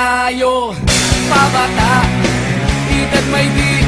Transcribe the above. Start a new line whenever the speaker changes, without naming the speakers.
tayo. Pabata Edad may di